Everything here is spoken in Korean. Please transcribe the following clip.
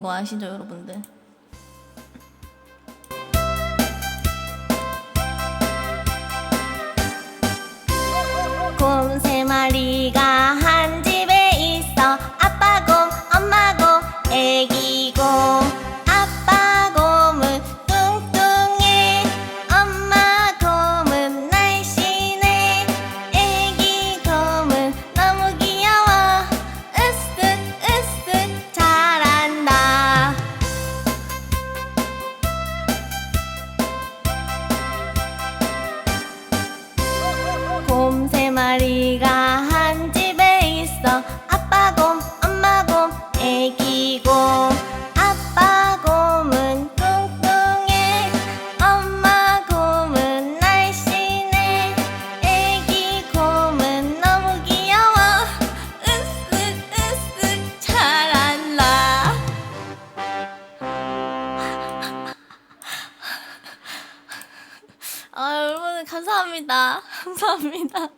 거 아시죠 여러분들? 곰 세 마리가 마리가 한 집에 있어. 아빠 곰, 엄마 곰, 애기 곰 아빠 곰은 뚱뚱해. 엄마 곰은 날씬해. 애기 곰은 너무 귀여워. 으쓱 으쓱 잘한다 아 여러분 감사합니다. 감사합니다